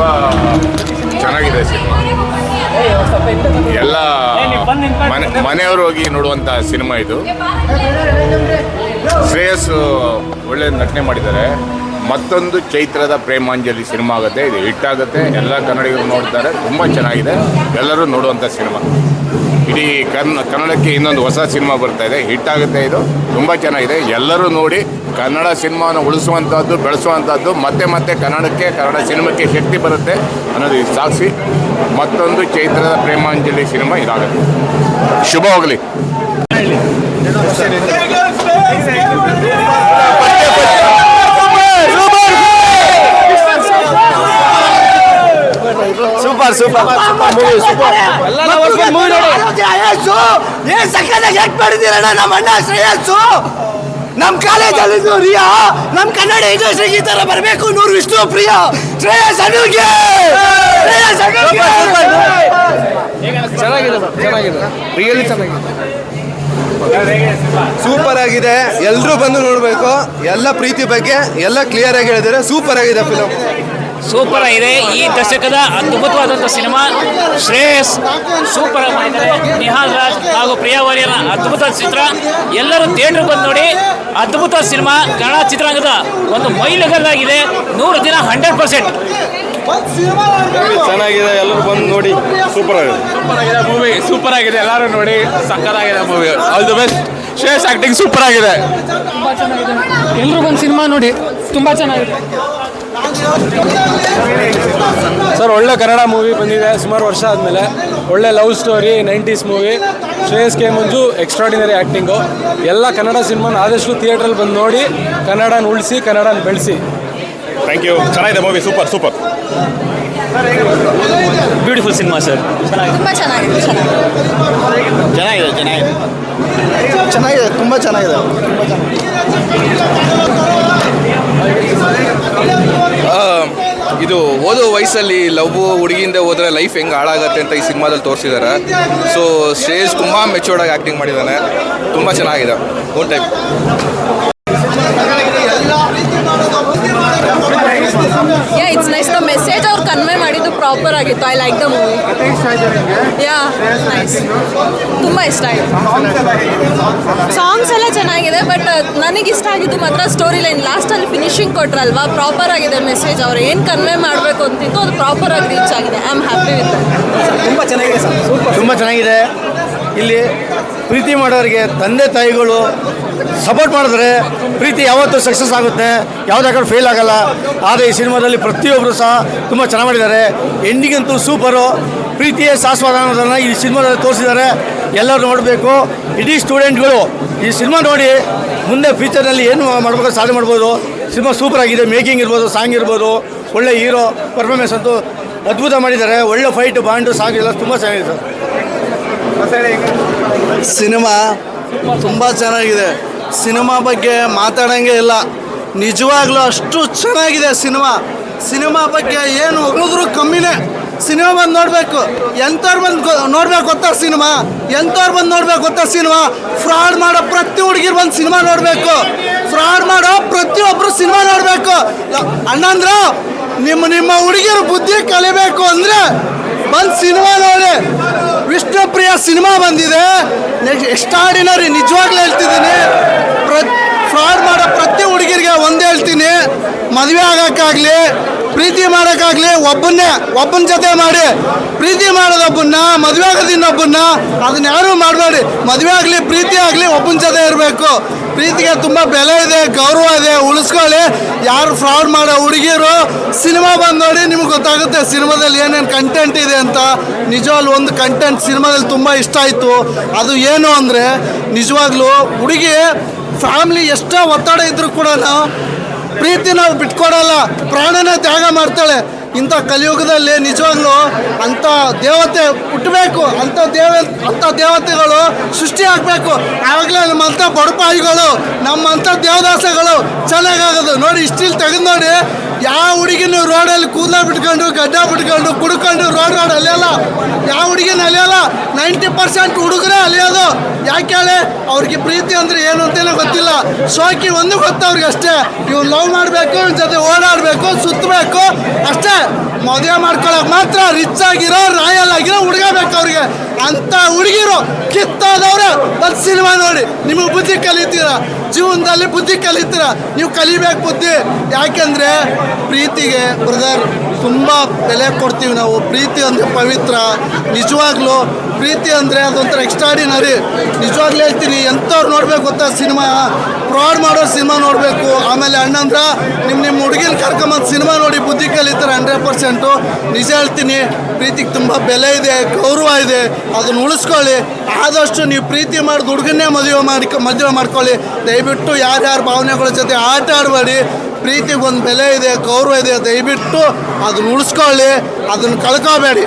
ತುಂಬ ಚೆನ್ನಾಗಿದೆ ಸಿನಿಮಾ. ಎಲ್ಲ ಮನೆ, ಮನೆಯವರು ಹೋಗಿ ನೋಡುವಂತ ಸಿನಿಮಾ ಇದು. ಶ್ರೇಯಸ್ ಒಳ್ಳೆ ನಟನೆ ಮಾಡಿದ್ದಾರೆ. ಮತ್ತೊಂದು ಚೈತ್ರದ ಪ್ರೇಮಾಂಜಲಿ ಸಿನಿಮಾ ಆಗುತ್ತೆ. ಇದು ಹಿಟ್ ಆಗುತ್ತೆ. ಎಲ್ಲ ಕನ್ನಡಿಗರು ನೋಡ್ತಾರೆ. ತುಂಬ ಚೆನ್ನಾಗಿದೆ. ಎಲ್ಲರೂ ನೋಡುವಂಥ ಸಿನಿಮಾ. ಇಡೀ ಕನ್ನ ಕನ್ನಡಕ್ಕೆ ಇನ್ನೊಂದು ಹೊಸ ಸಿನಿಮಾ ಬರ್ತಾ ಇದೆ. ಹಿಟ್ ಆಗುತ್ತೆ ಇದು. ತುಂಬ ಚೆನ್ನಾಗಿದೆ. ಎಲ್ಲರೂ ನೋಡಿ ಕನ್ನಡ ಸಿನಿಮಾವನ್ನು ಉಳಿಸುವಂಥದ್ದು ಬೆಳೆಸುವಂಥದ್ದು ಮತ್ತೆ ಮತ್ತೆ ಕನ್ನಡಕ್ಕೆ, ಕನ್ನಡ ಸಿನಿಮಾಕ್ಕೆ ಶಕ್ತಿ ಬರುತ್ತೆ ಅನ್ನೋದು ಸಾಕ್ಷಿ. ಮತ್ತೊಂದು ಚೈತ್ರದ ಪ್ರೇಮಾಂಜಲಿ ಸಿನಿಮಾ ಇದಾಗುತ್ತೆ. ಶುಭ ಹೋಗಲಿ ಸೂಪರ್ ಸೂಪರ್ ಮೂವಿ ಸೂಪರ್ ಶ್ರೇಯಸ್ಸು ಏನ್ ಸಕ್ಕತ್ತಾಗಿ ಯಾಕೆ ಮಾಡಿದ್ದೀರಣ್ಣ ನಮ್ಮ ಅಣ್ಣ ಶ್ರೇಯಸ್ಸು ನಮ್ಮ ಕಾಲೇಜಲ್ಲಿ ರಿಯಾ ನಮ್ಮ ಕನ್ನಡ ಇಂಡಸ್ಟ್ರಿಗೆ ಈ ತರ ಬರಬೇಕು ನೂರು ವಿಷ್ಣು ಪ್ರಿಯ. ಶ್ರೇಯಸ್ ಅನುಗೆ ಶ್ರೇಯಸ್ ಅನುಗೆ ಚೆನ್ನಾಗಿದೆ sir, ಚೆನ್ನಾಗಿದೆ. ರಿಯಲಿ ಚೆನ್ನಾಗಿದೆ. ಸೂಪರ್ ಆಗಿದೆ. ಎಲ್ಲರೂ ಬಂದು ನೋಡಬೇಕು. ಎಲ್ಲ ಪ್ರೀತಿ ಬಗ್ಗೆ ಎಲ್ಲ ಕ್ಲಿಯರ್ ಆಗಿ ಹೇಳಿದ್ದಾರೆ. ಸೂಪರ್ ಆಗಿದೆ ಫಿಲಮ್ ಸೂಪರ್ ಆಗಿದೆ ಈ ದಶಕದ ಅದ್ಭುತವಾದಂಥ ಸಿನಿಮಾ. ಶ್ರೇಯಸ್ ಸೂಪರ್ ಆಗಿ ಮಾಡಿದ್ದಾರೆ ನಿಹಾಲ್ ರಾಜ್ ಹಾಗೂ ಪ್ರಿಯಾ ವಾರಿಯರ ಅದ್ಭುತ ಚಿತ್ರ. ಎಲ್ಲರೂ ಥಿಯೇಟರ್ ಬಂದು ನೋಡಿ ಅದ್ಭುತ ಸಿನಿಮಾ. ಕನ್ನಡ ಚಿತ್ರರಂಗದ ಒಂದು ಮೈಲುಗಲ್ಲಾಗಿದೆ. ನೂರು ದಿನ ಹಂಡ್ರೆಡ್ ಪರ್ಸೆಂಟ್. ಚೆನ್ನಾಗಿದೆ ಎಲ್ಲರೂ ಬಂದು ನೋಡಿ. ಸೂಪರ್ ಆಗಿದೆ. ಸೂಪರ್ ಆಗಿದೆ ಮೂವಿ ಸೂಪರ್ ಆಗಿದೆ ಎಲ್ಲರೂ ನೋಡಿ. ಸಕ್ಕತ್ತಾಗಿದೆ movie all the best Shreyas acting super ಆಗಿದೆ. ಎಲ್ಲರೂ ಬಂದು ಸಿನಿಮಾ ನೋಡಿ ತುಂಬ ಚೆನ್ನಾಗಿದೆ. ಸರ್ ಒಳ್ಳೆ ಕನ್ನಡ ಮೂವಿ ಬಂದಿದೆ ಸುಮಾರು ವರ್ಷ ಆದಮೇಲೆ. ಒಳ್ಳೆ love story nineties movie Shreyas K Manju extraordinary acting ಎಲ್ಲ ಕನ್ನಡ ಸಿನಿಮಾನ ಆದಷ್ಟು ಥಿಯೇಟ್ರಲ್ಲಿ ಬಂದು ನೋಡಿ ಕನ್ನಡನ ಉಳಿಸಿ ಕನ್ನಡನ ಬೆಳೆಸಿ. ಥ್ಯಾಂಕ್ ಯು ಚೆನ್ನಾಗಿದೆ movie super super beautiful cinema sir ತುಂಬ ಚೆನ್ನಾಗಿದೆ ಚೆನ್ನಾಗಿದೆ. ಚೆನ್ನಾಗಿದೆ ಚೆನ್ನಾಗಿದೆ. ಚೆನ್ನಾಗಿದೆ. ತುಂಬ ಚೆನ್ನಾಗಿದೆ. ವಯಸ್ಸಲ್ಲಿ ಲವ್ ಹುಡುಗಿಯಿಂದ ಹೋದ್ರೆ ಲೈಫ್ ಹೆಂಗೆ ಹಾಳಾಗತ್ತೆ ಅಂತ ಈ ಸಿನಿಮಾದಲ್ಲಿ ತೋರಿಸಿದ್ದಾರೆ ಸೊ ಸ್ಟೇಜ್ ತುಂಬ ಮೆಚೂರ್ಡ್ ಆಗಿ ಆ್ಯಕ್ಟಿಂಗ್ ಮಾಡಿದ್ದಾನೆ ತುಂಬ ಚೆನ್ನಾಗಿದೆ. One type it's nice proper ಆಗಿತ್ತು. I like the movie yeah nice ತುಂಬ ಇಷ್ಟ ಆಯಿತು. ಸಾಂಗ್ಸ್ ಎಲ್ಲ ಚೆನ್ನಾಗಿದೆ ಬಟ್ ನನಗೆ ಇಷ್ಟ ಆಗಿದ್ದು ಮಾತ್ರ ಸ್ಟೋರಿ ಲೈನ್ ಲಾಸ್ಟಲ್ಲಿ ಫಿನಿಶಿಂಗ್ ಕೊಟ್ರಲ್ವಾ? ಪ್ರಾಪರ್ ಆಗಿದೆ ಮೆಸೇಜ್ ಅವ್ರು. ಏನು ಕನ್ವೆ ಮಾಡಬೇಕು ಅಂತಿತ್ತು ಅದು ಪ್ರಾಪರ್ ಆಗಿ ರೀಚ್ ಆಗಿದೆ. ಐ ಆಮ್ ಹ್ಯಾಪಿ ವಿತ್ ತುಂಬ ಚೆನ್ನಾಗಿದೆ ಸರ್. ತುಂಬ ಚೆನ್ನಾಗಿದೆ. ಇಲ್ಲಿ ಪ್ರೀತಿ ಮಾಡೋರಿಗೆ ತಂದೆ ತಾಯಿಗಳು ಸಪೋರ್ಟ್ ಮಾಡಿದ್ರೆ ಪ್ರೀತಿ ಯಾವತ್ತೂ ಸಕ್ಸಸ್ ಆಗುತ್ತೆ, ಯಾವುದೇ ಫೇಲ್ ಆಗಲ್ಲ. ಆದರೆ ಈ ಸಿನಿಮಾದಲ್ಲಿ ಪ್ರತಿಯೊಬ್ಬರು ಸಹ ತುಂಬ ಚೆನ್ನಾಗಿ ಮಾಡಿದ್ದಾರೆ. ಎಂಡಿಗಂತೂ ಸೂಪರು ಪ್ರೀತಿಯೇ ಶಾಶ್ವತ ಅನ್ನೋದನ್ನು ಈ ಸಿನಿಮಾದಲ್ಲಿ ತೋರಿಸಿದ್ದಾರೆ. ಎಲ್ಲರೂ ನೋಡಬೇಕು. ಇಡೀ ಸ್ಟೂಡೆಂಟ್ಗಳು ಈ ಸಿನಿಮಾ ನೋಡಿ ಮುಂದೆ ಫ್ಯೂಚರ್ನಲ್ಲಿ ಏನು ಮಾಡಬೇಕು ಸಾಧನೆ ಮಾಡ್ಬೋದು. ಸಿನಿಮಾ ಸೂಪರ್ ಆಗಿದೆ ಮೇಕಿಂಗ್ ಇರ್ಬೋದು ಸಾಂಗ್ ಇರ್ಬೋದು, ಒಳ್ಳೆ ಹೀರೋ ಪರ್ಫಾರ್ಮೆನ್ಸ್ ಅಂತೂ ಅದ್ಭುತ ಮಾಡಿದ್ದಾರೆ. ಒಳ್ಳೆ ಫೈಟ್ ಬಾಂಡು ಸಾಂಗ್ ಎಲ್ಲ ತುಂಬ ಚೆನ್ನಾಗಿದೆ ಸರ್. ಸಿನಿಮಾ ತುಂಬ ಚೆನ್ನಾಗಿದೆ. ಸಿನಿಮಾ ಬಗ್ಗೆ ಮಾತಾಡೋಂಗೆ ಇಲ್ಲ. ನಿಜವಾಗ್ಲೂ ಅಷ್ಟು ಚೆನ್ನಾಗಿದೆ ಸಿನಿಮಾ. ಸಿನಿಮಾ ಬಗ್ಗೆ ಏನು ಹೊಗಳಿದ್ರು ಕಮ್ಮಿನೇ. ಸಿನಿಮಾ ಬಂದು ನೋಡಬೇಕು. ಎಂಥವ್ರು ಬಂದು ನೋಡ್ಬೇಕು ಗೊತ್ತಾ ಸಿನಿಮಾ? ಎಂಥವ್ರು ಬಂದು ನೋಡ್ಬೇಕು ಗೊತ್ತಾ ಸಿನಿಮಾ? ಫ್ರಾಡ್ ಮಾಡೋ ಪ್ರತಿ ಹುಡುಗಿರು ಬಂದು ಸಿನಿಮಾ ನೋಡಬೇಕು. ಫ್ರಾಡ್ ಮಾಡೋ ಪ್ರತಿಯೊಬ್ಬರು ಸಿನಿಮಾ ನೋಡಬೇಕು. ಅಣ್ಣಂದ್ರ ನಿಮ್ಮ ನಿಮ್ಮ ಹುಡುಗಿರು ಬುದ್ಧಿ ಕಲಿಬೇಕು ಅಂದರೆ ಬಂದು ಸಿನಿಮಾ ನೋಡಿ. ಸಿನಿಮಾ ಬಂದಿದೆ. ಎಕ್ಸ್ಟ್ರಾಡಿನರಿ ನಿಜವಾಗ್ಲೂ ಹೇಳ್ತಿದ್ದೀನಿ. ಫ್ರಾಡ್ ಮಾಡೋ ಪ್ರತಿ ಹುಡುಗಿರಿಗೆ ಒಂದೇ ಹೇಳ್ತೀನಿ. ಮದುವೆ ಆಗೋಕ್ಕಾಗಲಿ ಪ್ರೀತಿ ಮಾಡೋಕ್ಕಾಗಲಿ ಒಬ್ಬನ್ನೇ, ಒಬ್ಬನ ಜೊತೆ ಮಾಡಿ, ಪ್ರೀತಿ ಮಾಡೋದೊಬ್ಬನ್ನ ಮದುವೆ ಆಗೋದು ಇನ್ನೊಬ್ಬನ್ನ ಅದನ್ನ ಯಾರೂ ಮಾಡಬೇಡಿ. ಮದುವೆ ಆಗಲಿ, ಪ್ರೀತಿ ಆಗಲಿ ಒಬ್ಬನ ಜೊತೆ ಇರಬೇಕು. ಪ್ರೀತಿಗೆ ತುಂಬ ಬೆಲೆ ಇದೆ, ಗೌರವ ಇದೆ, ಉಳಿಸ್ಕೊಳ್ಳಿ. ಯಾರು ಫ್ರಾಡ್ ಮಾಡೋ ಹುಡುಗಿರು, ಸಿನಿಮಾ ಬಂದು ನೋಡಿ ನಿಮ್ಗೆ ಗೊತ್ತಾಗುತ್ತೆ ಸಿನಿಮಾದಲ್ಲಿ ಏನೇನು ಕಂಟೆಂಟ್ ಇದೆ ಅಂತ. ನಿಜವಾಗ್ಲು ಒಂದು ಕಂಟೆಂಟ್ ಸಿನಿಮಾದಲ್ಲಿ ತುಂಬ ಇಷ್ಟ ಆಯಿತು. ಅದು ಏನು ಅಂದರೆ, ನಿಜವಾಗ್ಲೂ ಹುಡುಗಿ ಫ್ಯಾಮ್ಲಿ ಎಷ್ಟೋ ಒತ್ತಡ ಇದ್ರೂ ಕೂಡ ಪ್ರೀತಿ ನಾವು ಬಿಟ್ಕೊಡಲ್ಲ, ಪ್ರಾಣನೇ ತ್ಯಾಗ ಮಾಡ್ತಾಳೆ. ಇಂಥ ಕಲಿಯುಗದಲ್ಲಿ ನಿಜವಾಗ್ಲೂ ಅಂಥ ದೇವತೆ ಹುಟ್ಟಬೇಕು, ಅಂಥ ದೇವ, ಅಂಥ ದೇವತೆಗಳು ಸೃಷ್ಟಿ ಆಗಬೇಕು. ಆವಾಗಲೇ ನಮ್ಮಂಥ ಬಡಪಾಯಿಗಳು, ನಮ್ಮಂಥ ದೇವದಾಸಗಳು ಚೆನ್ನಾಗಾಗೋದು. ನೋಡಿ ಇಷ್ಟಿಲ್ ತೆಗೆದು ನೋಡಿ ಯಾವ ಹುಡುಗಿನ ರೋಡಲ್ಲಿ ಕೂದಲ ಬಿಟ್ಕೊಂಡು ಗಡ್ಡ ಬಿಟ್ಕೊಂಡು, ಕುಡ್ಕೊಂಡು ರೋಡ್ ರೋಡ್ ಅಲಿಯಲ್ಲ ಯಾವ ಹುಡುಗಿನ ಅಲಿಯಲ್ಲ ನೈಂಟಿ ಪರ್ಸೆಂಟ್ ಹುಡುಗರೇ ಅಲಿಯೋದು ಯಾಕೆ ಹೇಳಿ? ಅವ್ರಿಗೆ ಪ್ರೀತಿ ಅಂದರೆ ಏನು ಅಂತಲೇ ಗೊತ್ತಿಲ್ಲ. ಶೋಕಿ ಒಂದು ಗೊತ್ತು ಅವ್ರಿಗೆ ಅಷ್ಟೇ ಇವ್ನು ಲವ್ ಮಾಡಬೇಕು ಇವ್ರ ಜೊತೆ ಓಡಾಡಬೇಕು ಸುತ್ತಬೇಕು ಅಷ್ಟೇ. ಮದುವೆ ಮಾಡ್ಕೊಳ್ಳೋಕೆ ಮಾತ್ರ ರಿಚ್ ಆಗಿರೋ ರಾಯಲ್ ಆಗಿರೋ ಹುಡುಗಬೇಕು ಅವ್ರಿಗೆ. ಅಂತ ಹುಡುಗಿರು ಕಿತ್ತಾದವ್ರೆ. ಒಂದು ಸಿನಿಮಾ ನೋಡಿ. ನಿಮಗೆ ಬುದ್ಧಿ ಕಲಿತೀರಾ? ಜೀವನದಲ್ಲಿ ಬುದ್ಧಿ ಕಲಿತೀರಾ? ನೀವು ಕಲಿಬೇಕು ಬುದ್ಧಿ. ಯಾಕೆಂದ್ರೆ ಪ್ರೀತಿಗೆ ಬ್ರದರ್ ತುಂಬ ಬೆಲೆ ಕೊಡ್ತೀವಿ ನಾವು. ಪ್ರೀತಿ ಅಂದರೆ ಪವಿತ್ರ. ನಿಜವಾಗ್ಲೂ ಪ್ರೀತಿ ಅಂದರೆ ಅದೊಂಥರ ಎಕ್ಸ್ಟ್ರಾಡಿನರಿ ನಿಜವಾಗ್ಲೂ ಹೇಳ್ತೀನಿ, ಎಂಥವ್ರು ನೋಡ್ಬೇಕು ಗೊತ್ತಾ ಸಿನಿಮಾ? ಫ್ರಾಡ್ ಮಾಡೋ ಸಿನಿಮಾ ನೋಡಬೇಕು. ಆಮೇಲೆ ಅಣ್ಣಂದ್ರ ನಿಮ್ಮ ನಿಮ್ಮ ಹುಡುಗಿನ ಕರ್ಕೊಂಬಂದು ಸಿನಿಮಾ ಬುದ್ಧಿ ಕಲಿತಾರೆ ಹಂಡ್ರೆಡ್ ಪರ್ಸೆಂಟು ನಿಜ ಹೇಳ್ತೀನಿ, ಪ್ರೀತಿಗೆ ತುಂಬ ಬೆಲೆ ಇದೆ, ಗೌರವ ಇದೆ. ಅದನ್ನ ಉಳಿಸ್ಕೊಳ್ಳಿ. ಆದಷ್ಟು ನೀವು ಪ್ರೀತಿ ಮಾಡಿದ ಹುಡುಗನ್ನೇ ಮದುವೆ ಮಾಡಿ ಮದುವೆ ಮಾಡ್ಕೊಳ್ಳಿ. ದಯವಿಟ್ಟು ಯಾರ್ಯಾರ ಭಾವನೆಗಳ ಜೊತೆ ಆಟ ಆಡಬೇಡಿ. ಪ್ರೀತಿಗೆ ಒಂದು ಬೆಲೆ ಇದೆ, ಗೌರವ ಇದೆ, ದಯವಿಟ್ಟು ಅದನ್ನ ಉಳಿಸ್ಕೊಳ್ಳಿ. ಅದನ್ನು ಕಳ್ಕೋಬೇಡಿ.